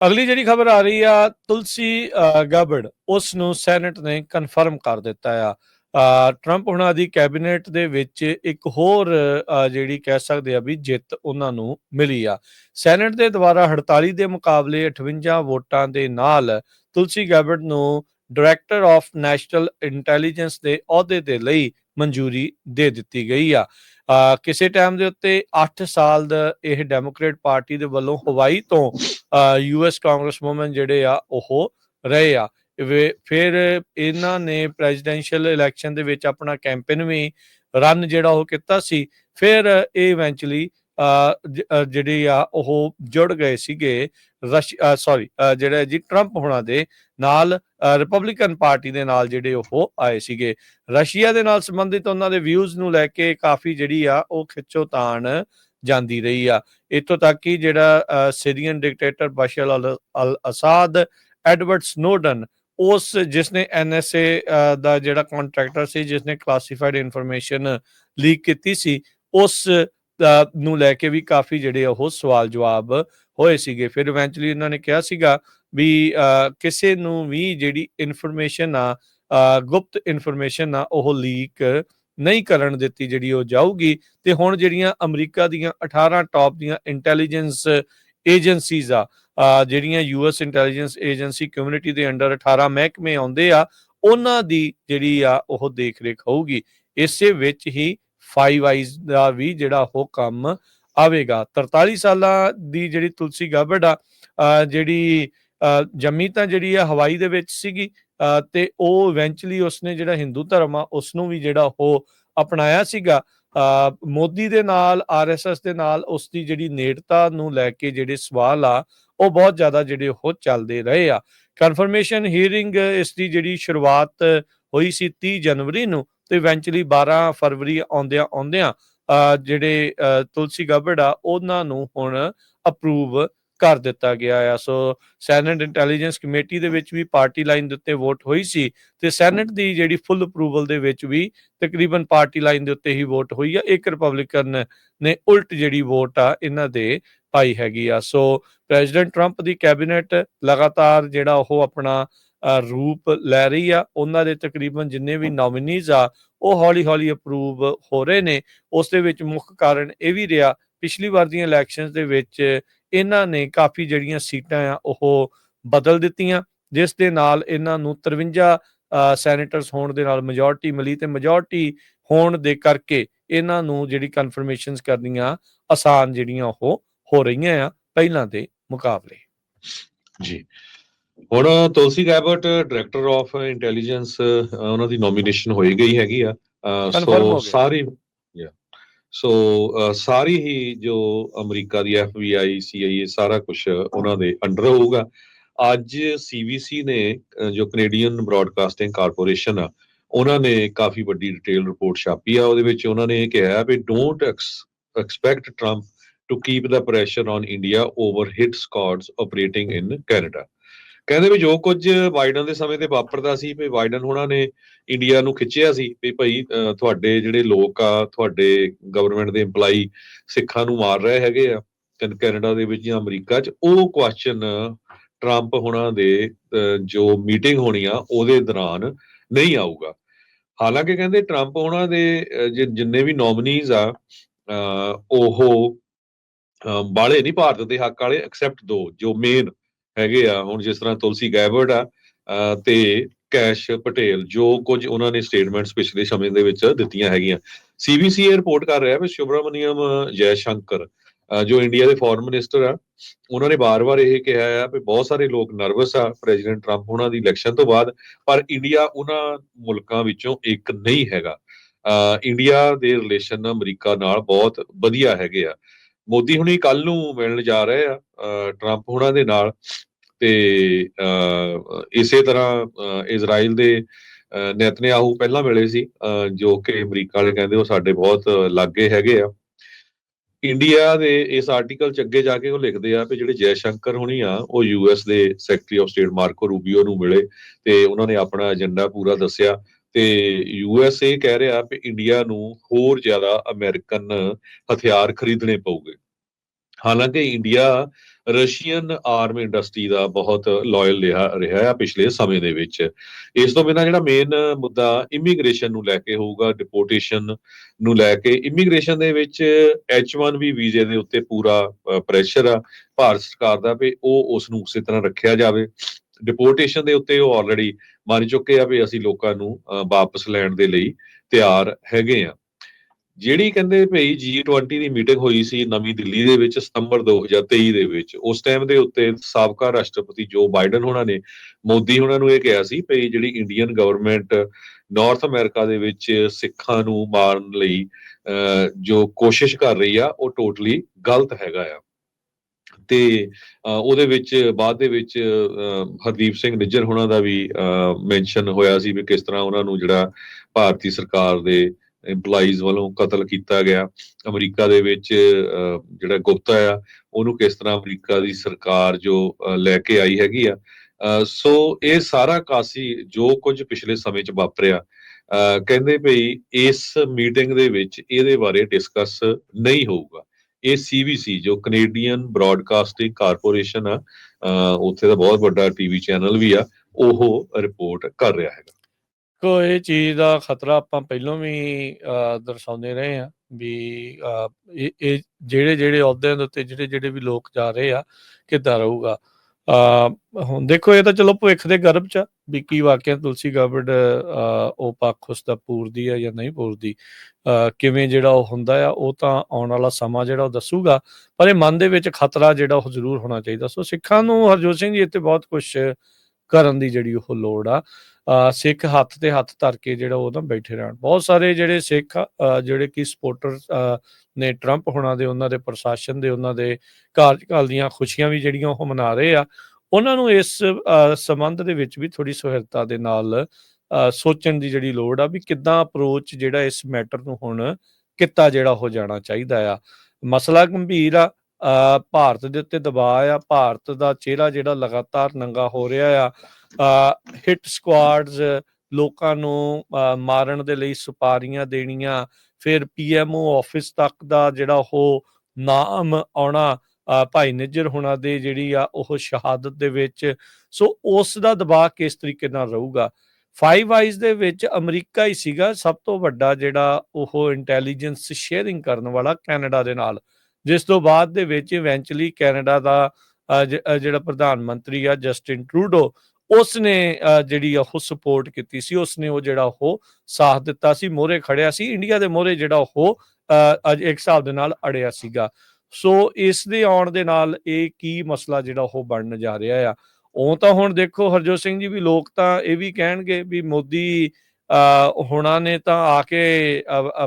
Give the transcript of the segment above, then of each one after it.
ਅਗਲੀ ਜਿਹੜੀ ਖਬਰ ਆ ਰਹੀ ਆ ਤੁਲਸੀ ਅ, ਗਾਬੜ ਉਸ ਨੂੰ ਸੈਨੇਟ ਨੇ ਕਨਫਰਮ ਕਰ ਦਿੱਤਾ ਆ। ਟਰੰਪ ਹੁਣਾਂ ਦੀ ਕੈਬਨਿਟ ਦੇ ਵਿੱਚ ਇੱਕ ਹੋਰ ਜਿਹੜੀ ਕਹਿ ਸਕਦੇ ਆ ਵੀ ਜਿੱਤ ਉਹਨਾਂ ਨੂੰ ਮਿਲੀ ਆ। ਸੈਨੇਟ ਦੇ ਦੁਆਰਾ 48 ਦੇ ਮੁਕਾਬਲੇ 58 ਵੋਟਾਂ ਦੇ ਨਾਲ ਤੁਲਸੀ ਗਾਬੜ ਨੂੰ ਡਾਇਰੈਕਟਰ ਆਫ ਨੈਸ਼ਨਲ ਇੰਟੈਲੀਜੈਂਸ ਦੇ ਅਹੁਦੇ ਦੇ ਲਈ ਮਨਜ਼ੂਰੀ ਦੇ ਦਿੱਤੀ ਗਈ ਆ। ਕਿਸੇ ਟਾਈਮ ਦੇ ਉੱਤੇ 8 ਸਾਲ ਦਾ ਇਹ ਡੈਮੋਕ੍ਰੇਟ ਪਾਰਟੀ ਦੇ ਵੱਲੋਂ ਹਵਾਈ ਤੋਂ ਯੂਐਸ ਕਾਂਗਰਸਮੈਨ ਜਿਹੜੇ ਆ, ਉਹ ਰਹੇ ਆ। ਫਿਰ ਇਹਨਾਂ ਨੇ ਪ੍ਰੈਜ਼ੀਡੈਂਸ਼ੀਅਲ ਇਲੈਕਸ਼ਨ ਦੇ ਵਿੱਚ ਆਪਣਾ ਕੈਂਪੇਨ ਵੀ ਰਨ ਜਿਹੜਾ ਉਹ ਕੀਤਾ ਸੀ। ਫਿਰ ਇਹ ਇਵੈਂਚੁਅਲੀ ਜਿਹੜੀ ਆ, ਉਹ ਜੁੜ ਗਏ ਸੀਗੇ ਰਸ਼ ਸੌਰੀ ਜਿਹੜੇ ਜੀ ਟਰੰਪ ਹੋਣਾ ਦੇ ਨਾਲ ਰਿਪਬਲਿਕਨ ਪਾਰਟੀ ਦੇ ਨਾਲ ਜਿਹੜੇ ਉਹ ਆਏ ਸੀਗੇ। ਰਸ਼ੀਆ ਦੇ ਨਾਲ ਸੰਬੰਧਿਤ ਉਹਨਾਂ ਦੇ ਵਿਊਜ਼ ਨੂੰ ਲੈ ਕੇ ਕਾਫੀ ਜਿਹੜੀ ਆ, ਉਹ ਖਿੱਚੋਤਾਣ ਜਾਂਦੀ ਰਹੀ ਆ। ਇਤੋਂ ਤੱਕ ਕਿ ਜਿਹੜਾ ਅ, Syrian dictator Bashar al al Assad Edward Snowden ਉਸ ਜਿਸਨੇ ਐਨਐਸਏ ਦਾ ਜਿਹੜਾ ਕੰਟਰੈਕਟਰ ਸੀ ਜਿਸਨੇ ਕਲਾਸੀਫਾਈਡ ਇਨਫੋਰਮੇਸ਼ਨ ਲੀਕ ਕੀਤੀ ਸੀ ਉਸ ਨੂੰ ਲੈ ਕੇ ਵੀ ਕਾਫੀ ਜਿਹੜੇ ਉਹ ਸਵਾਲ ਜਵਾਬ ਹੋਏ ਸੀਗੇ। ਫਿਰ ਇਵੈਂਚੁਅਲੀ ਉਹਨਾਂ ਨੇ ਕਿਹਾ ਸੀਗਾ ਵੀ ਕਿਸੇ ਨੂੰ ਵੀ ਜਿਹੜੀ ਇਨਫੋਰਮੇਸ਼ਨ ਆ ਗੁਪਤ ਇਨਫੋਰਮੇਸ਼ਨ ਆ ਉਹ ਲੀਕ ਨਹੀਂ ਕਰਨ ਦਿੱਤੀ ਜਿਹੜੀ ਉਹ ਜਾਊਗੀ। ਤੇ ਹੁਣ ਜਿਹੜੀਆਂ ਅਮਰੀਕਾ ਦੀਆਂ 18 ਟਾਪ ਦੀਆਂ ਇੰਟੈਲੀਜੈਂਸ ਏਜੰਸੀਜ਼ ਆ ਅ, ਜਿਹੜੀਆਂ ਯੂਐਸ ਇੰਟੈਲੀਜੈਂਸ ਏਜੰਸੀ ਕਮਿਊਨਿਟੀ ਦੇ ਅੰਡਰ 18 ਮਹਿਕਮੇ ਆਉਂਦੇ ਆ ਉਹਨਾਂ ਦੀ ਜਿਹੜੀ ਆ ਉਹ ਦੇਖ ਰੇਖ ਹੋਊਗੀ। ਇਸੇ ਵਿੱਚ ਹੀ ਫਾਈਵ ਆਈਜ਼ ਦਾ ਵੀ ਜਿਹੜਾ ਉਹ ਕੰਮ ਆਵੇਗਾ। 43 ਸਾਲਾਂ ਦੀ ਜਿਹੜੀ ਤੁਲਸੀ ਗਾਬੜ ਆ ਜਿਹੜੀ ਜੰਮੀ ਤਾਂ ਜਿਹੜੀ ਆ ਹਵਾਈ ਦੇ ਵਿੱਚ ਸੀਗੀ ਤੇ ਉਹ ਇਵੈਂਚੁਅਲੀ ਉਸਨੇ ਜਿਹੜਾ ਹਿੰਦੂ ਧਰਮ ਆ ਉਸ ਨੂੰ ਵੀ ਜਿਹੜਾ ਉਹ ਅਪਣਾਇਆ ਸੀਗਾ। ਮੋਦੀ ਦੇ ਨਾਲ ਆਰਐਸਐਸ ਦੇ ਨਾਲ ਉਸ ਦੀ ਜਿਹੜੀ ਨੇੜਤਾ ਨੂੰ ਲੈ ਕੇ ਜਿਹੜੇ ਸਵਾਲ ਆ, ਉਹ ਬਹੁਤ ਜ਼ਿਆਦਾ ਜਿਹੜੇ ਉਹ ਚੱਲਦੇ ਰਹੇ ਆ। ਕਨਫਰਮੇਸ਼ਨ ਹੀਅਰਿੰਗ ਇਸ ਦੀ ਜਿਹੜੀ ਸ਼ੁਰੂਆਤ ਹੋਈ ਸੀ 30 ਜਨਵਰੀ ਨੂੰ, ਤੇ ਇਵੈਂਚੁਅਲੀ 12 ਫਰਵਰੀ ਆਉਂਦਿਆਂ ਆਉਂਦਿਆਂ ਜਿਹੜੇ ਤੁਲਸੀ ਗੱਬੜ ਆ, ਉਹਨਾਂ ਨੂੰ ਹੁਣ ਅਪਰੂਵ ਕਰ ਦਿੱਤਾ ਗਿਆ ਆ। ਸੋ ਸੈਨੇਟ ਇੰਟੈਲੀਜੈਂਸ ਕਮੇਟੀ ਦੇ ਵਿੱਚ ਵੀ ਪਾਰਟੀ ਲਾਈਨ ਦੇ ਉੱਤੇ ਵੋਟ ਹੋਈ ਸੀ ਤੇ ਸੈਨੇਟ ਦੀ ਜਿਹੜੀ ਫੁੱਲ ਅਪਰੂਵਲ ਦੇ ਵਿੱਚ ਵੀ ਤਕਰੀਬਨ ਪਾਰਟੀ ਲਾਈਨ ਦੇ ਉੱਤੇ ਹੀ ਵੋਟ ਹੋਈ ਆ। ਇੱਕ ਰਿਪਬਲਿਕਨ ਨੇ ਉਲਟ ਜਿਹੜੀ ਵੋਟ ਆ ਇਹਨਾਂ ਦੇ ਪਾਈ ਹੈਗੀ ਆ। ਸੋ ਪ੍ਰੈਜ਼ੀਡੈਂਟ ਟਰੰਪ ਦੀ ਕੈਬਨਿਟ ਲਗਾਤਾਰ ਜਿਹੜਾ ਉਹ ਆਪਣਾ ਰੂਪ ਲੈ ਰਹੀ ਆ। ਉਹਨਾਂ ਦੇ ਤਕਰੀਬਨ ਜਿੰਨੇ ਵੀ ਨੋਮੀਨੀਜ਼ ਆ, ਉਹ ਹੌਲੀ-ਹੌਲੀ ਅਪਰੂਵ ਹੋ ਰਹੇ ਨੇ। ਉਸ ਦੇ ਵਿੱਚ ਮੁੱਖ ਕਾਰਨ ਇਹ ਵੀ ਰਿਹਾ, ਪਿਛਲੀ ਵਾਰ ਦੀਆਂ ਇਲੈਕਸ਼ਨਸ ਦੇ ਵਿੱਚ ਇਹਨਾਂ ਨੇ ਕਾਫੀ ਜਿਹੜੀਆਂ ਸੀਟਾਂ ਆ ਉਹ ਬਦਲ ਦਿੱਤੀਆਂ ਜਿਸ ਦੇ ਨਾਲ ਇਹਨਾਂ ਨੂੰ 53 ਸੈਨੇਟਰਸ ਹੋਣ ਦੇ ਨਾਲ ਮੈਜੋਰਟੀ ਮਿਲੀ ਤੇ ਮੈਜੋਰਟੀ ਹੋਣ ਦੇ ਕਰਕੇ ਇਹਨਾਂ ਨੂੰ ਜਿਹੜੀ ਕਨਫਰਮੇਸ਼ਨਸ ਕਰਨੀਆਂ ਆਸਾਨ ਜਿਹੜੀਆਂ ਉਹ ਹੋ ਰਹੀਆਂ ਆ ਪਹਿਲਾਂ ਦੇ ਮੁਕਾਬਲੇ। ਜੀ। ਹੁਣ Tulsi Gabbard director of intelligence ਉਹਨਾਂ ਦੀ ਨੋਮੀਨੇਸ਼ਨ ਹੋਈ ਗਈ ਹੈਗੀ ਆ। ਸੋ। ਸਾਰੀ ਸੋ ਸਾਰੀ ਹੀ ਜੋ ਅਮਰੀਕਾ ਦੀ ਐਫਬੀਆਈ ਸੀਆਈਏ ਸਾਰਾ ਕੁਝ ਉਹਨਾਂ ਦੇ ਅੰਡਰ ਹੋਊਗਾ। ਅੱਜ ਸੀਬੀਸੀ ਨੇ ਜੋ ਕੈਨੇਡੀਅਨ ਬ੍ਰਾਡਕਾਸਟਿੰਗ ਕਾਰਪੋਰੇਸ਼ਨ ਆ, ਉਹਨਾਂ ਨੇ ਕਾਫੀ ਵੱਡੀ ਡਿਟੇਲ ਰਿਪੋਰਟ ਛਾਪੀ ਆ, ਉਹਦੇ ਵਿੱਚ ਉਹਨਾਂ ਨੇ ਇਹ ਕਿਹਾ ਵੀ don't expect Trump to keep the pressure on India over hit squads operating in Canada ਕਹਿੰਦੇ ਵੀ ਜੋ ਕੁਝ ਬਾਈਡਨ ਦੇ ਸਮੇਂ ਤੇ ਵਾਪਰਦਾ ਸੀ ਵੀ ਬਾਈਡਨ ਉਹਨਾਂ ਨੇ ਇੰਡੀਆ ਨੂੰ ਖਿੱਚਿਆ ਸੀ ਵੀ ਭਾਈ ਤੁਹਾਡੇ ਜਿਹੜੇ ਲੋਕ ਆ ਤੁਹਾਡੇ ਗਵਰਨਮੈਂਟ ਦੇ EMPLOYE ਸਿੱਖਾਂ ਨੂੰ ਮਾਰ ਰਹੇ ਹੈਗੇ ਆ ਕੈਨ- ਕੈਨੇਡਾ ਦੇ ਵਿੱਚ ਜਾਂ ਅਮਰੀਕਾ 'ਚ ਉਹ ਕੁਐਸਚਨ ਟਰੰਪ ਹੋਣਾ ਦੇ ਜੋ ਮੀਟਿੰਗ ਹੋਣੀ ਆ ਉਹਦੇ ਦੌਰਾਨ ਨਹੀਂ ਆਊਗਾ। ਹਾਲਾਂਕਿ ਕਹਿੰਦੇ ਟਰੰਪ ਉਹਨਾਂ ਦੇ ਜਿੰਨੇ ਵੀ ਨੋਮੀਨੀਜ਼ ਆ ਉਹ ਅਹ, ਬਾਲੇ ਨਹੀਂ ਭਾਰਤ ਦੇ ਹੱਕ ਵਾਲੇ ਐਕਸੈਪਟ ਦੋ ਜੋ ਮੇਨ ਹੈਗੇ ਆ ਹੁਣ ਜਿਸ ਤਰ੍ਹਾਂ ਤੁਲਸੀ ਗੈਬਰਡ ਆ ਤੇ ਕੈਸ਼ ਪਟੇਲ ਜੋ ਕੁਝ ਉਹਨਾਂ ਨੇ ਸਟੇਟਮੈਂਟਸ ਪਿਛਲੇ ਸਮੇਂ ਦੇ ਵਿੱਚ ਦਿੱਤੀਆਂ ਹੈਗੀਆਂ। ਸੀਬੀਸੀ ਇਹ ਰਿਪੋਰਟ ਕਰ ਰਿਹਾ ਵੀ ਸੁਬਰਾਮਨੀਅਮ ਜੈ ਸ਼ੰਕਰ ਜੋ ਇੰਡੀਆ ਦੇ ਫੋਰਨ ਮਿਨਿਸਟਰ ਆ ਉਹਨਾਂ ਨੇ ਬਾਰ-ਬਾਰ ਇਹ ਕਿਹਾ ਆ ਵੀ ਬਹੁਤ ਸਾਰੇ ਲੋਕ ਨਰਵਸ ਆ ਪ੍ਰੈਜ਼ੀਡੈਂਟ ਟਰੰਪ ਉਹਨਾਂ ਦੀ ਇਲੈਕਸ਼ਨ ਤੋਂ ਬਾਅਦ ਪਰ ਇੰਡੀਆ ਉਹਨਾਂ ਮੁਲਕਾਂ ਵਿੱਚੋਂ ਇੱਕ ਨਹੀਂ ਹੈਗਾ। ਅਹ, ਇੰਡੀਆ ਦੇ ਰਿਲੇਸ਼ਨ ਅਮਰੀਕਾ ਨਾਲ ਬਹੁਤ ਵਧੀਆ ਹੈਗੇ ਆ। ਮੋਦੀ ਹੁਣੀ ਕੱਲ ਨੂੰ ਮਿਲਣ ਜਾ ਰਹੇ ਆ ਟਰੰਪ ਹੁਣਾਂ ਦੇ ਨਾਲ। ਤੇ ਅਹ, ਇਸੇ ਤਰ੍ਹਾਂ ਅਹ, ਇਜ਼ਰਾਈਲ ਦੇ ਅਹ, ਨੇਤਨਯਾਹੂ ਪਹਿਲਾਂ ਮਿਲੇ ਸੀ ਅਹ, ਜੋ ਕਿ ਅਮਰੀਕਾ ਵਾਲੇ ਕਹਿੰਦੇ ਉਹ ਸਾਡੇ ਬਹੁਤ ਲਾਗੇ ਹੈਗੇ ਆ। ਇੰਡੀਆ ਦੇ ਇਸ ਆਰਟੀਕਲ ਚ ਅੱਗੇ ਜਾ ਕੇ ਉਹ ਲਿਖਦੇ ਆ ਕਿ ਜਿਹੜੇ ਜੈ ਸ਼ੰਕਰ ਹੁਣੀ ਆ ਉਹ ਯੂਐਸ ਦੇ secretary of state Marco Rubio ਨੂੰ ਮਿਲੇ ਤੇ ਉਹਨਾਂ ਨੇ ਆਪਣਾ ਏਜੰਡਾ ਪੂਰਾ ਦੱਸਿਆ ਤੇ ਯੂਐਸ ਇਹ ਕਹਿ ਰਿਹਾ ਕਿ ਇੰਡੀਆ ਨੂੰ ਹੋਰ ਜ਼ਿਆਦਾ ਅਮਰੀਕਨ ਹਥਿਆਰ ਖਰੀਦਣੇ ਪਊਗੇ। ਹਾਲਾਂਕਿ ਇੰਡੀਆ ਰਸ਼ੀਅਨ ਆਰਮ ਇੰਡਸਟਰੀ ਦਾ ਬਹੁਤ ਲਾਇਲ ਰਿਹਾ ਰਿਹਾ ਆ ਪਿਛਲੇ ਸਮੇਂ ਦੇ ਵਿੱਚ। ਇਸ ਤੋਂ ਬਿਨਾਂ ਜਿਹੜਾ ਮੇਨ ਮੁੱਦਾ ਇਮੀਗ੍ਰੇਸ਼ਨ ਨੂੰ ਲੈ ਕੇ ਹੋਊਗਾ ਡਿਪੋਰਟੇਸ਼ਨ ਨੂੰ ਲੈ ਕੇ ਇਮੀਗ੍ਰੇਸ਼ਨ ਦੇ ਵਿੱਚ H1B ਵੀਜ਼ੇ ਦੇ ਉੱਤੇ ਪੂਰਾ ਪ੍ਰੈਸ਼ਰ ਆ। ਭਾਰਤ ਸਰਕਾਰ ਦਾ ਵੀ ਉਹ ਉਸ ਨੂੰ ਉਸੇ ਤਰ੍ਹਾਂ ਰੱਖਿਆ ਜਾਵੇ। ਡਿਪੋਰਟੇਸ਼ਨ ਦੇ ਉੱਤੇ ਉਹ ਆਲਰੇਡੀ ਮੰਨ ਚੁੱਕੇ ਆ ਵੀ ਅਸੀਂ ਲੋਕਾਂ ਨੂੰ ਵਾਪਸ ਲੈਣ ਦੇ ਲਈ ਤਿਆਰ ਹੈਗੇ ਆ। ਜਿਹੜੀ ਕਹਿੰਦੇ ਭਈ G20 ਦੀ ਮੀਟਿੰਗ ਹੋਈ ਸੀ ਨਵੀਂ ਦਿੱਲੀ ਦੇ ਵਿੱਚ ਸਤੰਬਰ 2023 ਦੇ ਵਿੱਚ ਉਸ ਟਾਈਮ ਦੇ ਉੱਤੇ ਸਾਬਕਾ ਰਾਸ਼ਟਰਪਤੀ ਜੋ ਬਾਈਡਨ ਹੋਣਾ ਨੇ ਮੋਦੀ ਉਹਨਾਂ ਨੂੰ ਇਹ ਕਿਹਾ ਸੀ ਭਈ ਜਿਹੜੀ ਇੰਡੀਅਨ ਗਵਰਨਮੈਂਟ ਨਾਰਥ ਅਮਰੀਕਾ ਦੇ ਵਿੱਚ ਸਿੱਖਾਂ ਨੂੰ ਮਾਰਨ ਲਈ ਅ, ਜੋ ਕੋਸ਼ਿਸ਼ ਕਰ ਰਹੀ ਆ ਉਹ ਟੋਟਲੀ ਗਲਤ ਹੈਗਾ ਆ। ਤੇ ਉਹਦੇ ਵਿੱਚ ਬਾਅਦ ਦੇ ਵਿੱਚ ਅ, ਹਰਦੀਪ ਸਿੰਘ ਨਿੱਜਰ ਹੋਣਾ ਦਾ ਵੀ ਮੈਂਸ਼ਨ ਹੋਇਆ ਸੀ ਵੀ ਕਿਸ ਤਰ੍ਹਾਂ ਉਹਨਾਂ ਨੂੰ ਜਿਹੜਾ ਭਾਰਤੀ ਸਰਕਾਰ ਦੇ EMPLOYEES ਵੱਲੋਂ ਕਤਲ ਕੀਤਾ ਗਿਆ। ਅਮਰੀਕਾ ਦੇ ਵਿੱਚ ਜਿਹੜਾ ਗੁਪਤਾ ਆ ਉਹਨੂੰ ਕਿਸ ਤਰ੍ਹਾਂ ਅਮਰੀਕਾ ਦੀ ਸਰਕਾਰ ਜੋ ਲੈ ਕੇ ਆਈ ਹੈਗੀ ਆ। ਸੋ ਇਹ ਸਾਰਾ ਕਾਸੀ ਜੋ ਕੁਝ ਪਿਛਲੇ ਸਮੇਂ 'ਚ ਵਾਪਰਿਆ ਅ, ਕਹਿੰਦੇ ਭਈ ਇਸ ਮੀਟਿੰਗ ਦੇ ਵਿੱਚ ਇਹਦੇ ਬਾਰੇ ਡਿਸਕਸ ਨਹੀਂ ਹੋਊਗਾ। ਇਹ ਸੀਬੀਸੀ ਜੋ ਕੈਨੇਡੀਅਨ ਬ੍ਰਾਡਕਾਸਟਿੰਗ ਕਾਰਪੋਰੇਸ਼ਨ ਆ ਉੱਥੇ ਦਾ ਬਹੁਤ ਵੱਡਾ ਟੀਵੀ ਚੈਨਲ ਵੀ ਆ ਉਹ ਰਿਪੋਰਟ ਕਰ ਰਿਹਾ ਹੈਗਾ। ਕੋ ਇਹ ਚੀਜ਼ ਦਾ ਖਤਰਾ ਆਪਾਂ ਪਹਿਲਾਂ ਵੀ ਅ, ਦਰਸਾਉਂਦੇ ਰਹੇ ਆ ਵੀ ਇਹ ਜਿਹੜੇ ਜਿਹੜੇ ਅਹੁਦਿਆਂ ਦੇ ਉੱਤੇ ਜਿਹੜੇ ਜਿਹੜੇ ਵੀ ਲੋਕ ਜਾ ਰਹੇ ਆ ਕਿੱਦਾਂ ਰਹੂਗਾ? ਹੁਣ ਦੇਖੋ ਇਹ ਤਾਂ ਚਲੋ ਭਵਿੱਖ ਦੇ ਗਰਭ ਚ ਆ ਵੀ ਕੀ ਵਾਕਿਆ ਤੁਲਸੀ ਗਾਬੜ ਉਹ ਪੱਖ ਉਸ ਦਾ ਪੂਰਦੀ ਹੈ ਜਾਂ ਨਹੀਂ ਪੂਰਦੀ? ਅ, ਕਿਵੇਂ ਜਿਹੜਾ ਉਹ ਹੁੰਦਾ ਆ ਉਹ ਤਾਂ ਆਉਣ ਵਾਲਾ ਸਮਾਂ ਜਿਹੜਾ ਉਹ ਦੱਸੂਗਾ ਪਰ ਇਹ ਮਨ ਦੇ ਵਿੱਚ ਖਤਰਾ ਜਿਹੜਾ ਉਹ ਜ਼ਰੂਰ ਹੋਣਾ ਚਾਹੀਦਾ। ਸੋ ਸਿੱਖਾਂ ਨੂੰ ਹਰਜੋਤ ਸਿੰਘ ਜੀ ਇੱਥੇ ਬਹੁਤ ਕੁਝ ਕਰਨ ਦੀ ਜਿਹੜੀ ਉਹ ਲੋੜ ਆ। ਸਿੱਖ ਹੱਥ ਤੇ ਹੱਥ ਧਰ ਕੇ ਜਿਹੜਾ ਉਹ ਨਾ ਬੈਠੇ ਰਹਿਣ। ਬਹੁਤ ਸਾਰੇ ਜਿਹੜੇ ਸਿੱਖ ਜਿਹੜੇ ਕਿ ਸਪੋਰਟਰ ਨੇ ਟਰੰਪ ਹੋਣਾ ਦੇ ਉਹਨਾਂ ਦੇ ਪ੍ਰਸ਼ਾਸਨ ਦੇ ਉਹਨਾਂ ਦੇ ਕਾਰਜਕਾਲ ਦੀਆਂ ਖੁਸ਼ੀਆਂ ਵੀ ਜਿਹੜੀਆਂ ਉਹ ਮਨਾ ਰਹੇ ਆ ਉਹਨਾਂ ਨੂੰ ਇਸ ਸੰਬੰਧ ਦੇ ਵਿੱਚ ਵੀ ਥੋੜੀ ਸੁਹਿਰਤਾ ਦੇ ਨਾਲ ਅ, ਸੋਚਣ ਦੀ ਜਿਹੜੀ ਲੋੜ ਆ ਵੀ ਕਿੱਦਾਂ ਅਪਰੋਚ ਜਿਹੜਾ ਇਸ ਮੈਟਰ ਨੂੰ ਹੁਣ ਕਿੱਤਾ ਜਿਹੜਾ ਹੋ ਜਾਣਾ ਚਾਹੀਦਾ ਆ। ਮਸਲਾ ਗੰਭੀਰ ਆ ਭਾਰਤ ਦੇ ਉੱਤੇ ਦਬਾਅ ਆ ਭਾਰਤ ਦਾ ਚਿਹਰਾ ਜਿਹੜਾ ਲਗਾਤਾਰ ਨੰਗਾ ਹੋ ਰਿਹਾ ਆ ਹਿੱਟ ਸਕੁਆਡਸ ਲੋਕਾਂ ਨੂੰ ਮਾਰਨ ਦੇ ਲਈ ਸੁਪਾਰੀਆਂ ਦੇਣੀਆਂ ਫਿਰ ਪੀਐਮਓ ਆਫਿਸ ਤੱਕ ਦਾ ਜਿਹੜਾ ਉਹ ਨਾਮ ਆਉਣਾ ਭਾਈ ਨਿੱਜਰ ਹੁਣਾਂ ਦੇ ਜਿਹੜੀ ਆ ਉਹ ਸ਼ਹਾਦਤ ਦੇ ਵਿੱਚ ਸੋ ਉਸ ਦਾ ਦਬਾਅ ਕਿਸ ਤਰੀਕੇ ਨਾਲ ਰਹੂਗਾ? ਫਾਈਵ ਆਈਜ਼ ਦੇ ਵਿੱਚ ਅਮਰੀਕਾ ਹੀ ਸੀਗਾ ਸਭ ਤੋਂ ਵੱਡਾ ਜਿਹੜਾ ਉਹ ਇੰਟੈਲੀਜੈਂਸ ਸ਼ੇਅਰਿੰਗ ਕਰਨ ਵਾਲਾ ਕੈਨੇਡਾ ਦੇ ਨਾਲ। ਜਿਸ ਤੋਂ ਬਾਅਦ ਦੇ ਵਿੱਚ ਇਵੈਂਚੁਅਲੀ ਕੈਨੇਡਾ ਦਾ ਅ, ਜਿਹੜਾ ਪ੍ਰਧਾਨ ਮੰਤਰੀ ਆ ਜਸਟਿਨ ਟਰੂਡੋ ਉਸ ਨੇ ਜਿਹੜੀ ਆ ਉਹ ਸਪੋਰਟ ਕੀਤੀ ਸੀ ਉਸ ਨੇ ਉਹ ਜਿਹੜਾ ਉਹ ਸਾਥ ਦਿੱਤਾ ਸੀ ਮੋਹਰੇ ਖੜਿਆ ਸੀ ਇੰਡੀਆ ਦੇ ਮੋਹਰੇ ਜਿਹੜਾ ਉਹ ਅੱਜ ਇੱਕ ਹਿਸਾਬ ਦੇ ਨਾਲ ਅੜਿਆ ਸੀਗਾ। ਸੋ ਇਸ ਦੇ ਆਉਣ ਦੇ ਨਾਲ ਇਹ ਕੀ ਮਸਲਾ ਜਿਹੜਾ ਉਹ ਬਣਨ ਜਾ ਰਿਹਾ ਆ? ਉਹ ਤਾਂ ਹੁਣ ਦੇਖੋ ਹਰਜੋਤ ਸਿੰਘ ਜੀ ਵੀ ਲੋਕ ਤਾਂ ਇਹ ਵੀ ਕਹਿਣਗੇ ਵੀ ਮੋਦੀ ਅ, ਹੁਣਾਂ ਨੇ ਤਾਂ ਆ ਕੇ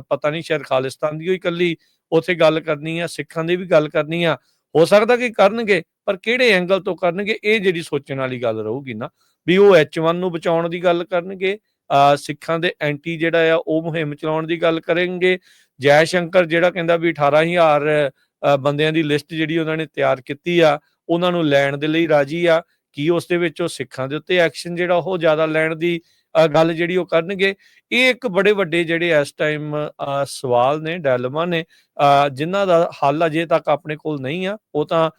ਪਤਾ ਨਹੀਂ ਸ਼ਾਇਦ ਖਾਲਿਸਤਾਨ ਦੀ ਹੋਈ ਇਕੱਲੀ ਉੱਥੇ ਗੱਲ ਕਰਨੀ ਆ ਸਿੱਖਾਂ ਦੀ ਵੀ ਗੱਲ ਕਰਨੀ ਆ। ਹੋ ਸਕਦਾ ਕਿ ਕਰਨਗੇ ਪਰ ਕਿਹੜੇ ਐਂਗਲ ਤੋਂ ਕਰਨਗੇ ਇਹ ਜਿਹੜੀ ਸੋਚਣ ਵਾਲੀ ਗੱਲ ਰਹੂਗੀ ਨਾ ਵੀ ਉਹ H1 ਨੂੰ ਬਚਾਉਣ ਦੀ ਗੱਲ ਕਰਨਗੇ ਅ, ਸਿੱਖਾਂ ਦੇ ਐਂਟੀ ਜਿਹੜਾ ਆ ਉਹ ਮੁਹਿੰਮ ਚਲਾਉਣ ਦੀ ਗੱਲ ਕਰਨਗੇ ਜੈ ਸ਼ੰਕਰ ਜਿਹੜਾ ਕਹਿੰਦਾ ਵੀ 18000 ਅ, ਬੰਦਿਆਂ ਦੀ ਲਿਸਟ ਜਿਹੜੀ ਉਹਨਾਂ ਨੇ ਤਿਆਰ ਕੀਤੀ ਆ ਉਹਨਾਂ ਨੂੰ ਲੈਣ ਦੇ ਲਈ ਰਾਜੀ ਆ ਕੀ ਉਸ ਦੇ ਵਿੱਚ ਉਹ ਸਿੱਖਾਂ ਦੇ ਉੱਤੇ ਐਕਸ਼ਨ ਜਿਹੜਾ ਉਹ ਜ਼ਿਆਦਾ ਲੈਣ ਦੀ ਗੱਲ ਜਿਹੜੀ ਉਹ ਕਰਨਗੇ। ਇਹ ਇੱਕ ਬੜੇ ਵੱਡੇ ਜਿਹੜੇ ਇਸ ਟਾਈਮ ਸਵਾਲ ਨੇ ਡਾਇਲਮਾ ਨੇ। ਅ, ਜਿਨ੍ਹਾਂ ਦਾ ਹੱਲ ਅਜੇ ਤੱਕ ਆਪਣੇ ਕੋਲ ਨਹੀਂ ਆ ਉਹ ਤਾਂ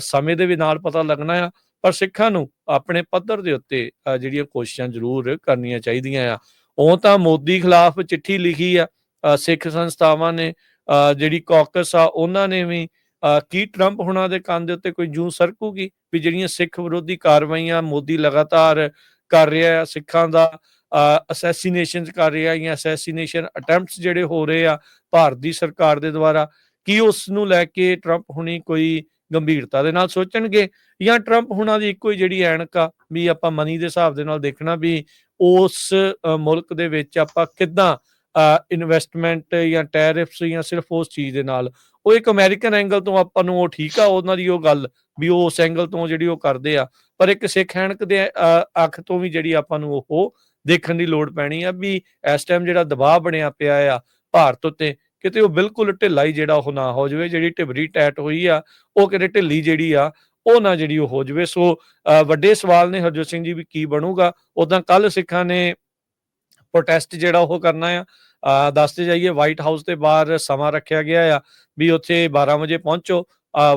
ਸਮੇਂ ਦੇ ਵੀ ਨਾਲ ਪਤਾ ਲੱਗਣਾ ਆ। ਪਰ ਸਿੱਖਾਂ ਨੂੰ ਆਪਣੇ ਪੱਧਰ ਦੇ ਉੱਤੇ ਜਿਹੜੀਆਂ ਕੋਸ਼ਿਸ਼ਾਂ ਜ਼ਰੂਰ ਕਰਨੀਆਂ ਚਾਹੀਦੀਆਂ ਆ। ਉਹ ਤਾਂ ਮੋਦੀ ਖਿਲਾਫ ਚਿੱਠੀ ਲਿਖੀ ਆ ਸਿੱਖ ਸੰਸਥਾਵਾਂ ਨੇ ਅ, ਜਿਹੜੀ ਕਾਕਸ ਆ ਉਹਨਾਂ ਨੇ ਵੀ ਅ, ਕੀ ਟਰੰਪ ਹੁਣਾਂ ਦੇ ਕੰਨ ਦੇ ਉੱਤੇ ਕੋਈ ਜੂੰ ਸਰਕੂਗੀ? ਵੀ ਜਿਹੜੀਆਂ ਸਿੱਖ ਵਿਰੋਧੀ ਕਾਰਵਾਈਆਂ ਮੋਦੀ ਲਗਾਤਾਰ ਕਰ ਰਿਹਾ ਆ, ਸਿੱਖਾਂ ਦਾ ਅਸੈਸੀਨੇਸ਼ਨਸ ਕਰ ਰਿਹਾ ਜਾਂ ਅਸੈਸੀਨੇਸ਼ਨ ਅਟੈਂਪਟਸ ਜਿਹੜੇ ਹੋ ਰਹੇ ਆ ਭਾਰਤ ਦੀ ਸਰਕਾਰ ਦੇ ਦੁਆਰਾ, ਕੀ ਉਸ ਨੂੰ ਲੈ ਕੇ ਟਰੰਪ ਹੁਣੀ ਕੋਈ ਗੰਭੀਰਤਾ ਦੇ ਨਾਲ ਸੋਚਣਗੇ ਜਾਂ ਟਰੰਪ ਹੁਣਾਂ ਦੀ ਇੱਕੋ ਹੀ ਜਿਹੜੀ ਐਨਕ ਆ ਵੀ ਆਪਾਂ ਮਨੀ ਦੇ ਹਿਸਾਬ ਦੇ ਨਾਲ ਦੇਖਣਾ ਵੀ ਉਸ ਮੁਲਕ ਦੇ ਵਿੱਚ ਆਪਾਂ ਕਿੱਦਾਂ ਇਨਵੈਸਟਮੈਂਟ ਜਾਂ ਟੈਰਿਫਸ ਜਾਂ ਸਿਰਫ ਉਸ ਚੀਜ਼ ਦੇ ਨਾਲ ਉਹ ਇੱਕ ਅਮਰੀਕਨ ਐਂਗਲ ਤੋਂ ਆਪਾਂ ਨੂੰ ਉਹ ਠੀਕ ਆ ਉਹਨਾਂ ਦੀ ਉਹ ਗੱਲ ਵੀ ਉਹ ਉਸ ਐਂਗਲ ਤੋਂ ਜਿਹੜੀ ਉਹ ਕਰਦੇ ਆ। ਪਰ ਇੱਕ ਸਿੱਖ ਹੈਣਕ ਦੇ ਅੱਖ ਤੋਂ ਵੀ ਜਿਹੜੀ ਆਪਾਂ ਨੂੰ ਉਹ ਦੇਖਣ ਦੀ ਲੋੜ ਪੈਣੀ ਆ ਵੀ ਇਸ ਟਾਈਮ ਜਿਹੜਾ ਦਬਾਅ ਬਣਿਆ ਪਿਆ ਆ ਭਾਰਤ ਉੱਤੇ ਕਿਤੇ ਉਹ ਬਿਲਕੁਲ ਢਿੱਲਾ ਹੀ ਜਿਹੜਾ ਉਹ ਨਾ ਹੋ ਜਾਵੇ ਜਿਹੜੀ ਢਿਬਰੀ ਟੈਟ ਹੋਈ ਆ ਉਹ ਕਿਤੇ ਢਿੱਲੀ ਜਿਹੜੀ ਆ ਉਹ ਨਾ ਜਿਹੜੀ ਉਹ ਹੋ ਜਾਵੇ। ਸੋ ਅ, ਵੱਡੇ ਸਵਾਲ ਨੇ ਹਰਜੋਤ ਸਿੰਘ ਜੀ ਵੀ ਕੀ ਬਣੂਗਾ? ਉਦਾਂ ਕੱਲ ਸਿੱਖਾਂ ਨੇ ਪ੍ਰੋਟੈਸਟ ਜਿਹੜਾ ਉਹ ਕਰਨਾ ਆ। ਦੱਸਦੇ ਜਾਈਏ ਵਾਈਟ ਹਾਊਸ ਦੇ ਬਾਹਰ ਸਮਾਂ ਰੱਖਿਆ ਗਿਆ ਆ ਵੀ ਉੱਥੇ 12 ਵਜੇ ਪਹੁੰਚੋ।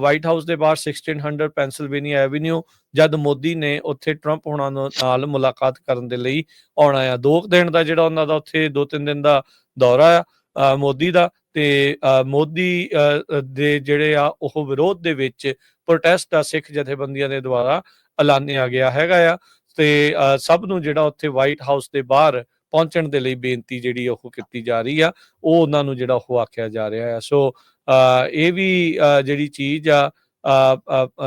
ਵਾਈਟ ਹਾਊਸ ਦੇ ਬਾਹਰ 1600 ਪੈਂਸਿਲਵੇਨੀਆ ਐਵੀਨਿਊ ਜਦ ਮੋਦੀ ਨੇ ਉੱਥੇ ਟਰੰਪ ਹੁਣਾਂ ਨਾਲ ਮੁਲਾਕਾਤ ਕਰਨ ਦੇ ਲਈ ਆਉਣਾ ਆ। ਦੋ ਦਿਨ ਦਾ ਜਿਹੜਾ ਉਹਨਾਂ ਦਾ ਉੱਥੇ ਦੋ ਤਿੰਨ ਦਿਨ ਦਾ ਦੌਰਾ ਆ ਮੋਦੀ ਦਾ ਤੇ ਮੋਦੀ ਅ, ਦੇ ਜਿਹੜੇ ਆ ਉਹ ਵਿਰੋਧ ਦੇ ਵਿੱਚ ਪ੍ਰੋਟੈਸਟ ਆ ਸਿੱਖ ਜਥੇਬੰਦੀਆਂ ਦੇ ਦੁਆਰਾ ਐਲਾਨਿਆ ਗਿਆ ਹੈਗਾ ਆ। ਤੇ ਸਭ ਨੂੰ ਜਿਹੜਾ ਉੱਥੇ ਵਾਈਟ ਹਾਊਸ ਦੇ ਬਾਹਰ ਪਹੁੰਚਣ ਦੇ ਲਈ ਬੇਨਤੀ ਜਿਹੜੀ ਉਹ ਕੀਤੀ ਜਾ ਰਹੀ ਆ, ਉਹ ਉਹਨਾਂ ਨੂੰ ਜਿਹੜਾ ਉਹ ਆਖਿਆ ਜਾ ਰਿਹਾ ਆ। ਸੋ ਇਹ ਵੀ ਜਿਹੜੀ ਚੀਜ਼ ਆ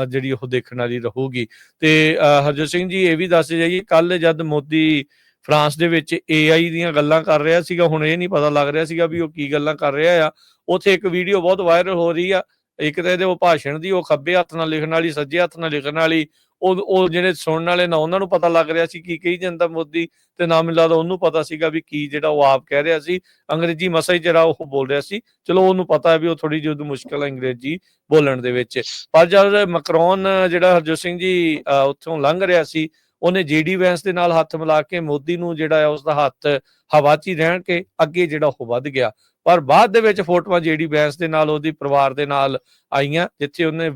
ਜਿਹੜੀ ਉਹ ਦੇਖਣ ਵਾਲੀ ਰਹੂਗੀ। ਤੇ ਹਰਜੋਤ ਸਿੰਘ ਜੀ, ਇਹ ਵੀ ਦੱਸ ਜਾਈਏ ਕੱਲ ਜਦ ਮੋਦੀ ਫਰਾਂਸ ਦੇ ਵਿੱਚ AI ਦੀਆਂ ਗੱਲਾਂ ਕਰ ਰਿਹਾ ਸੀਗਾ, ਹੁਣ ਇਹ ਨਹੀਂ ਪਤਾ ਲੱਗ ਰਿਹਾ ਸੀਗਾ ਵੀ ਉਹ ਕੀ ਗੱਲਾਂ ਕਰ ਰਿਹਾ ਆ। ਉੱਥੇ ਇੱਕ ਵੀਡੀਓ ਬਹੁਤ ਵਾਇਰਲ ਹੋ ਰਹੀ ਆ, ਇੱਕ ਤਾਂ ਇਹਦੇ ਉਹ ਭਾਸ਼ਣ ਦੀ, ਉਹ ਖੱਬੇ ਹੱਥ ਨਾਲ ਲਿਖਣ ਵਾਲੀ, ਸੱਜੇ ਹੱਥ ਨਾਲ ਲਿਖਣ ਵਾਲੀ ਉਹ ਉਹ ਜਿਹੜੇ ਸੁਣਨ ਵਾਲੇ ਨਾ, ਉਹਨਾਂ ਨੂੰ ਪਤਾ ਲੱਗ ਰਿਹਾ ਸੀ ਕੀ ਕਹੀ ਜਾਂਦਾ ਮੋਦੀ ਤੇ ਨਾ ਮੈਨੂੰ ਲੱਗਦਾ ਉਹਨੂੰ ਪਤਾ ਸੀਗਾ ਵੀ ਕੀ ਜਿਹੜਾ ਉਹ ਆਪ ਕਹਿ ਰਿਹਾ ਸੀ। ਅੰਗਰੇਜ਼ੀ ਮਸਾ ਹੀ ਜਿਹੜਾ ਉਹ ਬੋਲ ਰਿਹਾ ਸੀ। ਚਲੋ ਉਹਨੂੰ ਪਤਾ ਹੈ ਵੀ ਉਹ ਥੋੜੀ ਜਿਹੀ ਉਹਨੂੰ ਮੁਸ਼ਕਲ ਹੈ ਅੰਗਰੇਜ਼ੀ ਬੋਲਣ ਦੇ ਵਿੱਚ। ਪਰ ਜਦ ਮਕਰੋਨ ਜਿਹੜਾ ਹਰਜੋਤ ਸਿੰਘ ਜੀ ਉੱਥੋਂ ਲੰਘ ਰਿਹਾ ਸੀ, ਉਹਨੇ ਜੀਡੀ ਵੈਂਸ ਦੇ ਨਾਲ ਹੱਥ ਮਿਲਾ ਕੇ ਮੋਦੀ ਨੂੰ ਜਿਹੜਾ ਹੈ ਉਸ ਦਾ ਹੱਥ ਹਵਾ 'ਚ ਹੀ ਰਹਿਣ ਕੇ ਅੱਗੇ ਜਿਹੜਾ ਉਹ ਵੱਧ ਗਿਆ। ਪਰ ਬਾਅਦ ਦੇ ਵਿੱਚ ਫੋਟੋਆਂ ਜੀਡੀ ਬੈਂਸ ਦੇ ਨਾਲ ਉਹਦੀ ਪਰਿਵਾਰ ਦੇ ਨਾਲ ਆਈਆਂ ਜਿੱਥੇ ਉਹਨੇ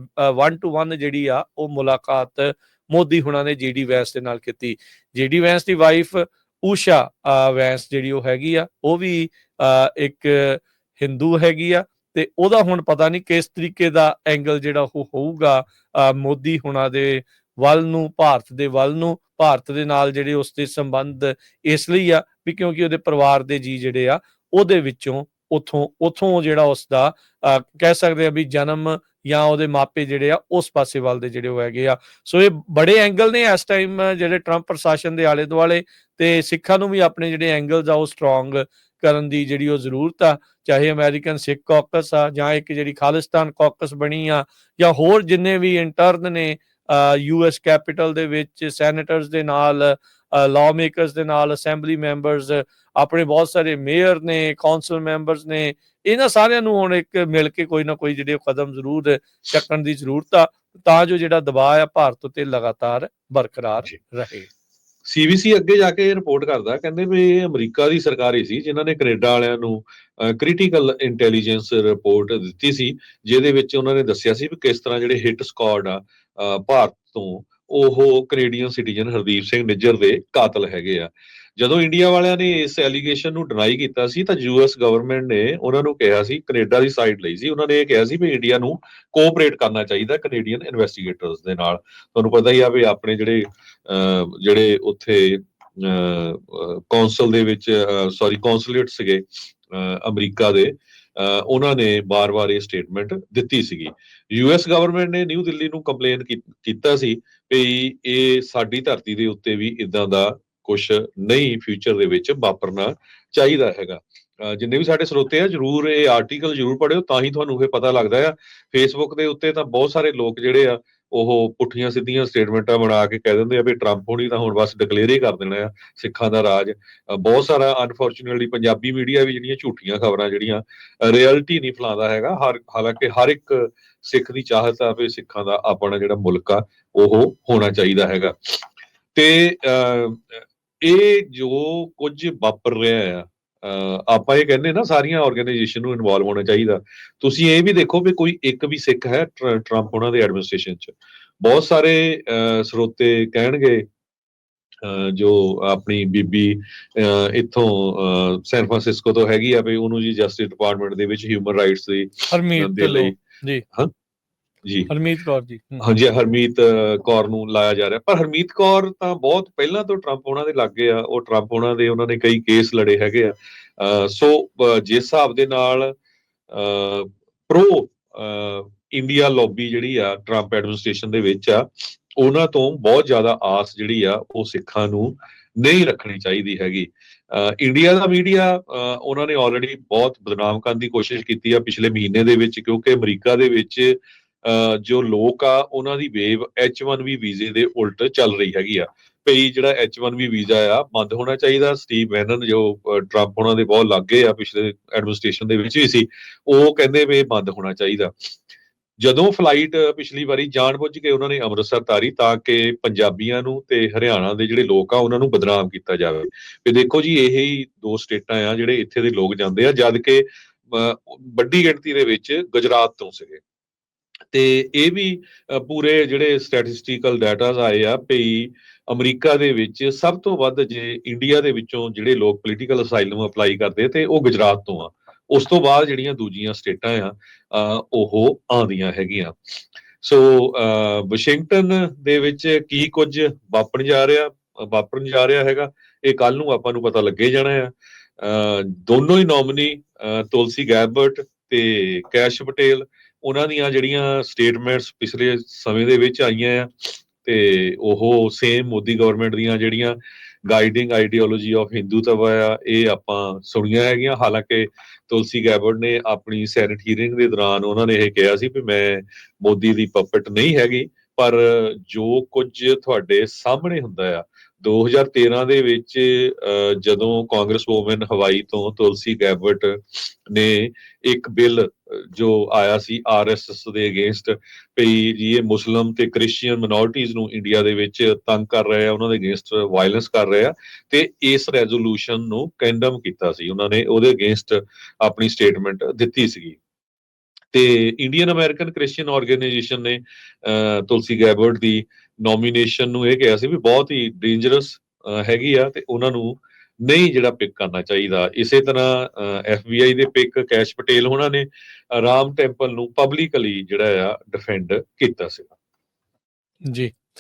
1 ਟੂ 1 ਜਿਹੜੀ ਆ ਉਹ ਮੁਲਾਕਾਤ ਮੋਦੀ ਹੁਣਾਂ ਨੇ ਜੀਡੀ ਵੈਂਸ ਦੇ ਨਾਲ ਕੀਤੀ। ਜੀਡੀ ਵੈਂਸ ਦੀ ਵਾਈਫ ਊਸ਼ਾ ਅ, ਵੈਂਸ ਜਿਹੜੀ ਉਹ ਹੈਗੀ ਆ ਉਹ ਵੀ ਇੱਕ ਹਿੰਦੂ ਹੈਗੀ ਆ ਤੇ ਉਹਦਾ ਹੁਣ ਪਤਾ ਨਹੀਂ ਕਿਸ ਤਰੀਕੇ ਦਾ ਐਂਗਲ ਜਿਹੜਾ ਉਹ ਹੋਊਗਾ ਮੋਦੀ ਹੁਣਾਂ ਦੇ ਵੱਲ ਨੂੰ ਭਾਰਤ ਦੇ ਵੱਲ ਨੂੰ ਭਾਰਤ ਦੇ ਨਾਲ ਜਿਹੜੇ ਉਸ ਦੇ ਸੰਬੰਧ ਇਸ ਲਈ ਆ ਵੀ ਕਿਉਂਕਿ ਉਹਦੇ ਪਰਿਵਾਰ ਦੇ ਜੀ ਜਿਹੜੇ ਆ ਉਹਦੇ ਵਿੱਚੋਂ ਉਥੋਂ ਉਥੋਂ ਜਿਹੜਾ ਉਸ ਦਾ ਕਹਿ ਸਕਦੇ ਆ ਵੀ ਜਨਮ ਜਾਂ ਉਹਦੇ ਮਾਪੇ ਜਿਹੜੇ ਆ, ਉਸ ਪਾਸੇ ਵੱਲ ਦੇ ਜਿਹੜੇ ਉਹ ਹੈਗੇ ਆ। ਸੋ ਇਹ ਬੜੇ ਐਂਗਲ ਨੇ ਇਸ ਟਾਈਮ ਜਿਹੜੇ ਟਰੰਪ ਪ੍ਰਸ਼ਾਸਨ ਦੇ ਆਲੇ ਦੁਆਲੇ ਤੇ ਸਿੱਖਾਂ ਨੂੰ ਵੀ ਆਪਣੇ ਜਿਹੜੇ ਐਂਗਲਸ ਆ, ਉਹ ਸਟਰੋਂਗ ਕਰਨ ਦੀ ਜਿਹੜੀ ਉਹ ਜ਼ਰੂਰਤ ਆ। ਚਾਹੇ ਅਮਰੀਕਨ ਸਿੱਖ ਕਾਕਸ ਆ, ਜਾਂ ਇੱਕ ਜਿਹੜੀ ਖਾਲਿਸਤਾਨ ਕਾਕਸ ਬਣੀ ਆ, ਜਾਂ ਹੋਰ ਜਿੰਨੇ ਵੀ ਇੰਟਰਨ ਨੇ ਯੂਐਸ ਕੈਪੀਟਲ ਦੇ ਵਿੱਚ ਸੈਨੇਟਰਸ ਦੇ ਨਾਲ ਲਾਅ ਮੇਕਰਸ ਦੇ ਨਾਲ ਅਸੈਂਬਲੀ ਮੈਂਬਰਸ ਆਪਣੇ ਬਹੁਤ ਸਾਰੇ ਮੇਅਰ ਨੇ ਕਾਉਂਸਲ ਮੈਂਬਰਸ ਨੇ ਇਹਨਾਂ ਸਾਰਿਆਂ ਨੂੰ ਹੁਣ ਇੱਕ ਮਿਲ ਕੇ ਕੋਈ ਨਾ ਕੋਈ ਜਿਹੜੇ ਕਦਮ ਜ਼ਰੂਰ ਚੱਕਣ ਦੀ ਜ਼ਰੂਰਤ ਆ ਤਾਂ ਜੋ ਜਿਹੜਾ ਦਬਾਅ ਆ ਭਾਰਤ ਉਤੇ ਲਗਾਤਾਰ ਬਰਕਰਾਰ। ਰਹੇ ਸੀਬੀਸੀ ਅੱਗੇ ਜਾ ਕੇ ਰਿਪੋਰਟ ਕਰਦਾ ਕਹਿੰਦੇ ਵੀ ਇਹ ਅਮਰੀਕਾ ਦੀ ਸਰਕਾਰ ਹੀ ਸੀ ਜਿਨ੍ਹਾਂ ਨੇ ਕੈਨੇਡਾ ਵਾਲਿਆਂ ਨੂੰ ਕ੍ਰਿਟੀਕਲ ਇੰਟੈਲੀਜੈਂਸ ਰਿਪੋਰਟ ਦਿੱਤੀ ਸੀ ਜਿਹਦੇ ਵਿੱਚ ਉਹਨਾਂ ਨੇ ਦੱਸਿਆ ਸੀ ਵੀ ਕਿਸ ਤਰ੍ਹਾਂ ਜਿਹੜੇ ਹਿੱਟ ਸਕਾਡ ਆ ਭਾਰਤ ਤੋਂ, ਉਹ ਕੈਨੇਡੀਅਨ ਸਿਟੀਜ਼ਨ ਹਰਦੀਪ ਸਿੰਘ ਨਿੱਜਰ ਦੇ ਕਾਤਲ ਹੈਗੇ ਆ। ਜਦੋਂ ਇੰਡੀਆ ਵਾਲਿਆਂ ਨੇ ਇਸ ਐਲੀਗੇਸ਼ਨ ਨੂੰ ਡਿਨਾਈ ਕੀਤਾ ਸੀ, ਤਾਂ ਯੂਐਸ ਗਵਰਨਮੈਂਟ ਨੇ ਉਹਨਾਂ ਨੂੰ ਕਿਹਾ ਸੀ ਕੈਨੇਡਾ ਦੀ ਸਾਈਡ ਲਈ ਸੀ। ਉਹਨਾਂ ਨੇ ਇਹ ਕਿਹਾ ਸੀ ਵੀ ਇੰਡੀਆ ਨੂੰ ਕੋਆਪਰੇਟ ਕਰਨਾ ਚਾਹੀਦਾ ਕੈਨੇਡੀਅਨ ਇਨਵੈਸਟੀਗੇਟਰਸ ਦੇ ਨਾਲ। ਤੁਹਾਨੂੰ ਪਤਾ ਹੀ ਆ ਵੀ ਆਪਣੇ ਜਿਹੜੇ, ਅਹ, ਜਿਹੜੇ ਉੱਥੇ ਕੌਂਸਲ ਦੇ ਵਿੱਚ ਸੌਰੀ ਕੌਂਸੂਲੇਟ ਸੀਗੇ, ਅਹ, ਅਮਰੀਕਾ ਦੇ। ਉਹਨਾਂ ਨੇ ਬਾਰ-ਬਾਰ ਇਹ ਸਟੇਟਮੈਂਟ ਦਿੱਤੀ ਸੀਗੀ। ਯੂਐਸ ਗਵਰਨਮੈਂਟ ਨੇ ਨਿਊ ਦਿੱਲੀ ਨੂੰ ਕੰਪਲੇਨ ਕੀਤਾ ਸੀ ਵੀ ਇਹ ਸਾਡੀ ਧਰਤੀ ਦੇ ਉੱਤੇ ਵੀ ਇਦਾਂ ਦਾ ਕੁਝ ਨਹੀਂ ਫਿਊਚਰ ਦੇ ਵਿੱਚ ਵਾਪਰਨਾ ਚਾਹੀਦਾ ਹੈਗਾ। ਜਿੰਨੇ ਵੀ ਸਾਡੇ ਸਰੋਤੇ ਆ, ਜਰੂਰ ਇਹ ਆਰਟੀਕਲ ਜਰੂਰ ਪੜਿਓ ਤਾਂ ਹੀ ਤੁਹਾਨੂੰ ਇਹ ਪਤਾ ਲੱਗਦਾ ਆ। ਫੇਸਬੁੱਕ ਦੇ ਉੱਤੇ ਤਾਂ ਬਹੁਤ ਸਾਰੇ ਲੋਕ ਜਿਹੜੇ ਆ ਉਹ ਪੁੱਠੀਆਂ ਸਿੱਧੀਆਂ ਸਟੇਟਮੈਂਟਾਂ ਬਣਾ ਕੇ ਕਹਿ ਦਿੰਦੇ ਆ ਵੀ ਟਰੰਪ ਹੋਣੀ ਤਾਂ ਹੁਣ ਬਸ ਡਿਕਲੇਅਰ ਹੀ ਕਰ ਦੇਣਾ ਆ ਸਿੱਖਾਂ ਦਾ ਰਾਜ। ਬਹੁਤ ਸਾਰਾ ਅਨਫੋਰਚੂਨੇਟਲੀ ਪੰਜਾਬੀ ਮੀਡੀਆ ਵੀ ਜਿਹੜੀਆਂ ਝੂਠੀਆਂ ਖਬਰਾਂ ਜਿਹੜੀਆਂ ਰਿਐਲਿਟੀ ਨਹੀਂ ਫਲਾਉਂਦਾ ਹੈਗਾ। ਹਰ ਹਾਲਾਂਕਿ ਹਰ ਇੱਕ ਸਿੱਖ ਦੀ ਚਾਹਤ ਆ ਵੀ ਸਿੱਖਾਂ ਦਾ ਆਪਣਾ ਜਿਹੜਾ ਮੁਲਕ ਆ ਉਹ ਹੋਣਾ ਚਾਹੀਦਾ ਹੈਗਾ। ਤੇ ਅ, ਇਹ ਜੋ ਕੁਝ ਵਾਪਰ ਰਿਹਾ ਆ ਆਪਾਂ ਇਹ ਕਹਿੰਦੇ ਨਾ ਸਾਰੀਆਂ ਆਰਗੇਨਾਈਜੇਸ਼ਨ ਨੂੰ ਇਨਵੋਲਵ ਹੋਣਾ ਚਾਹੀਦਾ। ਤੁਸੀਂ ਇਹ ਵੀ ਦੇਖੋ ਵੀ ਕੋਈ ਇੱਕ ਵੀ ਸਿੱਖ ਹੈ ਟਰ- ਟਰੰਪ ਉਹਨਾਂ ਦੇ ਐਡਮਿਨਿਸਟ੍ਰੇਸ਼ਨ 'ਚ। ਬਹੁਤ ਸਾਰੇ ਸਰੋਤੇ ਕਹਿਣਗੇ ਜੋ ਆਪਣੀ ਬੀਬੀ ਇੱਥੋਂ ਸੈਨ ਫਰਾਂਸਿਸਕੋ ਤੋਂ ਹੈਗੀ ਆ ਵੀ ਉਹਨੂੰ ਜੀ ਜਸਟਿਸ ਡਿਪਾਰਟਮੈਂਟ ਦੇ ਵਿੱਚ ਹਿਊਮਨ ਰਾਈਟਸ ਦੀ ਹਰਮੀਤ ਢਿੱਲੋਂ, ਜੀ। ਹਾਂ? ਜੀ। ਹਰਮੀਤ ਕੌਰ ਜੀ ਹਾਂਜੀ ਹਰਮੀਤ ਕੌਰ ਨੂੰ ਲਾਇਆ ਜਾ ਰਿਹਾ। ਪਰ ਹਰਮੀਤ ਕੌਰ ਤਾਂ ਬਹੁਤ ਪਹਿਲਾਂ ਤੋਂ ਟਰੰਪ ਉਹਨਾਂ ਦੇ ਲੱਗੇ ਆ। ਉਹ ਟਰੰਪ ਉਹਨਾਂ ਦੇ ਉਹਨਾਂ ਨੇ ਕਈ ਕੇਸ ਲੜੇ ਹੈਗੇ ਆ। ਸੋ ਜਿਸ ਹਿਸਾਬ ਦੇ ਨਾਲ ਪ੍ਰੋ ਇੰਡੀਆ ਲੌਬੀ ਜਿਹੜੀ ਆ ਟਰੰਪ ਐਡਮਿਨਿਸਟ੍ਰੇਸ਼ਨ ਦੇ ਵਿੱਚ ਆ ਉਹਨਾਂ ਤੋਂ ਬਹੁਤ ਜ਼ਿਆਦਾ ਆਸ ਜਿਹੜੀ ਆ ਉਹ ਸਿੱਖਾਂ ਨੂੰ ਨਹੀਂ ਰੱਖਣੀ ਚਾਹੀਦੀ ਹੈਗੀ। ਇੰਡੀਆ ਦਾ ਮੀਡੀਆ ਉਹਨਾਂ ਨੇ ਆਲਰੇਡੀ ਬਹੁਤ ਬਦਨਾਮ ਕਰਨ ਦੀ ਕੋਸ਼ਿਸ਼ ਕੀਤੀ ਆ ਪਿਛਲੇ ਮਹੀਨੇ ਦੇ ਵਿੱਚ ਕਿਉਂਕਿ ਅਮਰੀਕਾ ਦੇ ਵਿੱਚ ਜੋ ਲੋਕ ਆ ਉਹਨਾਂ ਦੀ ਵੇਵ H1B ਵੀਜ਼ੇ ਦੇ ਉਲਟ ਚੱਲ ਰਹੀ ਹੈਗੀ ਆ। ਭਈ ਜਿਹੜਾ H1B ਵੀਜ਼ਾ ਆ ਬੰਦ ਹੋਣਾ ਚਾਹੀਦਾ। ਸਟੀਵ ਬੈਨਨ ਜੋ ਟਰੰਪ ਉਹਨਾਂ ਦੇ ਬਹੁਤ ਲੱਗੇ ਆ ਪਿਛਲੇ ਐਡਮਿਨਿਸਟ੍ਰੇਸ਼ਨ ਦੇ ਵਿੱਚ ਵੀ ਸੀ ਉਹ ਕਹਿੰਦੇ ਵੀ ਬੰਦ ਹੋਣਾ ਚਾਹੀਦਾ। ਜਦੋਂ ਫਲਾਈਟ ਪਿਛਲੀ ਵਾਰੀ ਜਾਣਬੁੱਝ ਕੇ ਉਹਨਾਂ ਨੇ ਅੰਮ੍ਰਿਤਸਰ ਤਾਰੀ ਤਾਂ ਕਿ ਪੰਜਾਬੀਆਂ ਨੂੰ ਤੇ ਹਰਿਆਣਾ ਦੇ ਜਿਹੜੇ ਲੋਕ ਆ ਉਹਨਾਂ ਨੂੰ ਬਦਨਾਮ ਕੀਤਾ ਜਾਵੇ। ਵੀ ਦੇਖੋ ਜੀ ਇਹ ਹੀ ਦੋ ਸਟੇਟਾਂ ਆ ਜਿਹੜੇ ਇੱਥੇ ਦੇ ਲੋਕ ਜਾਂਦੇ ਆ ਜਦ ਕਿ ਅਹ, ਵੱਡੀ ਗਿਣਤੀ ਦੇ ਵਿੱਚ ਗੁਜਰਾਤ ਤੋਂ ਸੀਗੇ। ਤੇ ਇਹ ਵੀ ਪੂਰੇ ਜਿਹੜੇ ਸਟੈਟਿਸਟੀਕਲ ਡਾਟਾਸ ਆਏ ਆ ਭਈ ਅਮਰੀਕਾ ਦੇ ਵਿੱਚ ਸਭ ਤੋਂ ਵੱਧ ਜੇ ਇੰਡੀਆ ਦੇ ਵਿੱਚੋਂ ਜਿਹੜੇ ਲੋਕ ਪੋਲੀਟੀਕਲ ਅਸਾਈਲਮ ਅਪਲਾਈ ਕਰਦੇ ਤੇ ਉਹ ਗੁਜਰਾਤ ਤੋਂ ਆ। ਉਸ ਤੋਂ ਬਾਅਦ ਜਿਹੜੀਆਂ ਦੂਜੀਆਂ ਸਟੇਟਾਂ ਆ ਉਹ ਆਉਂਦੀਆਂ ਹੈਗੀਆਂ। ਸੋ ਵਾਸ਼ਿੰਗਟਨ ਦੇ ਵਿੱਚ ਕੀ ਕੁਝ ਵਾਪਰਨ ਜਾ ਰਿਹਾ, ਵਾਪਰਨ ਜਾ ਰਿਹਾ ਹੈਗਾ, ਇਹ ਕੱਲ ਨੂੰ ਆਪਾਂ ਨੂੰ ਪਤਾ ਲੱਗੇ ਜਾਣਾ ਆ। ਦੋਨੋਂ ਹੀ ਨੋਮਨੀ ਤੁਲਸੀ ਗੈਬਰਟ ਤੇ ਕੈਸ਼ ਪਟੇਲ ਉਹਨਾਂ ਦੀਆਂ ਜਿਹੜੀਆਂ ਸਟੇਟਮੈਂਟਸ ਪਿਛਲੇ ਸਮੇਂ ਦੇ ਵਿੱਚ ਆਈਆਂ ਆ, ਤੇ ਉਹ ਸੇਮ ਮੋਦੀ ਗਵਰਨਮੈਂਟ ਦੀਆਂ ਜਿਹੜੀਆਂ ਗਾਈਡਿੰਗ ਆਈਡੀਓਲੋਜੀ ਆਫ ਹਿੰਦੂਤਵਾ ਆ, ਇਹ ਆਪਾਂ ਸੁਣੀਆਂ ਹੈਗੀਆਂ। ਹਾਲਾਂਕਿ ਤੁਲਸੀ ਗੈਬਰਟ ਨੇ ਆਪਣੀ ਸੈਨੇਟ ਹੀਰਿੰਗ ਦੇ ਦੌਰਾਨ ਉਹਨਾਂ ਨੇ ਇਹ ਕਿਹਾ ਸੀ ਵੀ ਮੈਂ ਮੋਦੀ ਦੀ ਪਪਟ ਨਹੀਂ ਹੈਗੀ, ਪਰ ਜੋ ਕੁਝ ਤੁਹਾਡੇ ਸਾਹਮਣੇ ਹੁੰਦਾ ਆ 2013 ਦੇ ਵਿੱਚ ਜਦੋਂ ਕਾਂਗਰਸ ਵੂਮਨ ਹਵਾਈ ਤੋਂ ਤੁਲਸੀ ਗੈਬਟ ਨੇ ਇੱਕ ਬਿੱਲ ਜੋ ਆਇਆ ਸੀ ਆਰਐਸਐਸ ਦੇ ਅਗੇਂਸਟ ਵੀ ਜੀ ਇਹ ਮੁਸਲਮ ਤੇ ਕ੍ਰਿਸਚੀਅਨ ਮਿਨੋਰਟੀਜ਼ ਨੂੰ ਇੰਡੀਆ ਦੇ ਵਿੱਚ ਤੰਗ ਕਰ ਰਹੇ ਆ ਉਹਨਾਂ ਦੇ ਅਗੇਂਸਟ ਵਾਇਲੈਂਸ ਕਰ ਰਹੇ ਆ ਤੇ ਇਸ ਰੈਜ਼ੋਲੂਸ਼ਨ ਨੂੰ ਕੈਂਡਮ ਕੀਤਾ ਸੀ। ਉਹਨਾਂ ਨੇ ਉਹਦੇ ਅਗੇਂਸਟ ਆਪਣੀ ਸਟੇਟਮੈਂਟ ਦਿੱਤੀ ਸੀਗੀ। ਤੇ ਇੰਡੀਅਨ ਅਮਰੀਕਨ ਕ੍ਰਿਸਚੀਅਨ ਆਰਗੇਨਾਈਜੇਸ਼ਨ ਨੇ ਅਹ, ਤੁਲਸੀ ਗੈਬਰਟ ਦੀ ਨੋਮੀਨੇਸ਼ਨ ਨੂੰ ਇਹ ਕਿਹਾ ਸੀ ਵੀ ਬਹੁਤ ਹੀ ਡੇਂਜਰਸ ਹੈਗੀ ਆ ਤੇ ਉਹਨਾਂ ਨੂੰ ਨਹੀਂ ਜਿਹੜਾ ਪਿਕ ਕਰਨਾ ਚਾਹੀਦਾ। ਇਸੇ ਤਰ੍ਹਾਂ ਐਫਬੀਆਈ ਦੇ ਪਿਕ ਕੈਸ਼ ਪਟੇਲ ਉਹਨਾਂ ਨੇ, ਰਾਮ ਟੈਂਪਲ ਨੂੰ ਪਬਲਿਕਲੀ ਜਿਹੜਾ ਆ ਡਿਫੈਂਡ ਕੀਤਾ ਸੀ ਜੀ।